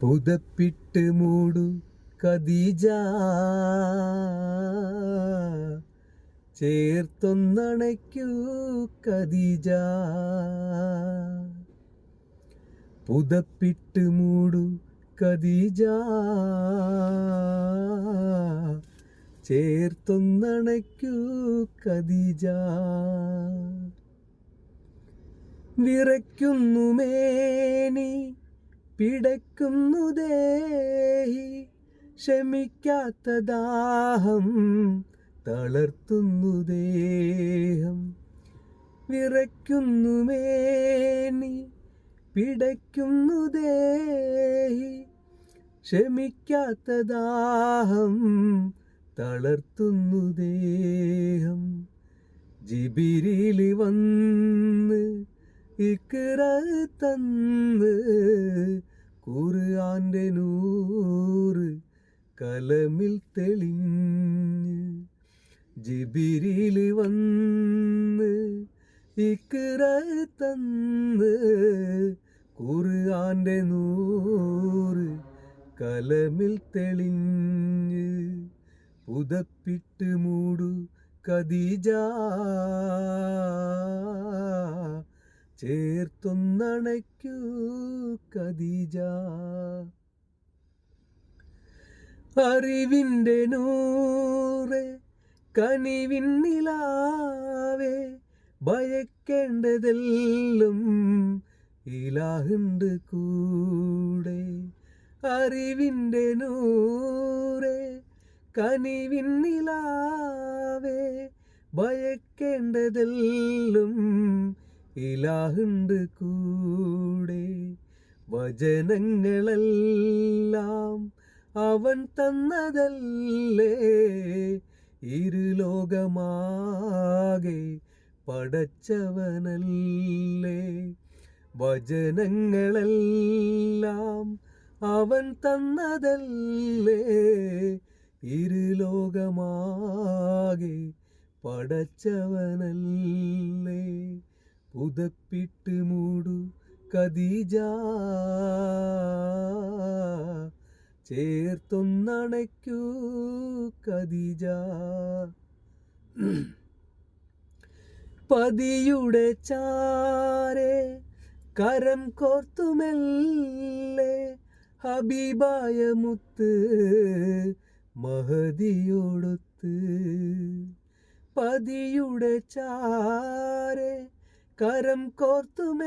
പുതപ്പിട്ട് മൂടു കദീജ ചേർത്തൊന്നണയ്ക്കൂ കദീജ പുതപ്പിട്ട് മൂടു കദീജ ചേർത്തൊന്നണയ്ക്കൂ കദീജ വിറയ്ക്കുന്നു മേനി പിടയ്ക്കുന്നു ദേഹി. ക്ഷമിക്കാത്ത ദാഹം തളർത്തുന്നു ദേഹം. വിറയ്ക്കുന്നു മേനി പിടയ്ക്കുന്നു ദേഹി. ക്ഷമിക്കാത്ത ദാഹം തളർത്തുന്നു ദേഹം. ജിബിരിലി വന്ന് ഇക്കറ തന്ന് ഖുർആന്റെ നൂറ് കലമിൽ തെളിഞ്ഞ് ജിബിരിലി വന്ന് ഇക്കറ തന്ന് ഖുർആന്റെ നൂറ് കലമിൽ തെളിഞ്ഞ് പുതപ്പിട്ട് മൂടു കദീജ ചേർത്തൊന്നണയ്ക്കൂ കദീജ അറിവിന്റെ നൂറെ കനിവിന്നിലാവേ ഭയക്കേണ്ടതെല്ലും ഇലാഹുണ്ട് കൂടെ. അറിവിന്റെ നൂറെ കനിവിന്നിലാവേ ഭയക്കേണ്ടതെല്ലാം ഇലാഹുണ്ട് കൂടെ വചനങ്ങളെല്ലാം അവൻ തന്നതല്ലേ? ഇരുലോകമാകെ പടച്ചവനല്ലേ? വചനങ്ങളെല്ലാം അവൻ തന്നതല്ലേ? ഇരുലോകമാകെ പടച്ചവനല്ലേ? പുതപ്പിട്ട് മൂടു കദീജ ചേർത്തൊന്നണയ്ക്കൂ കദീജ പതിയുടെ ചാരെ കരം കോർത്തുമെല്ലേ ഹബീബായ മുത്ത് മഹതിയോടൊത്ത് പതിയുടെ ചാരെ കരം കോർത്തുമെ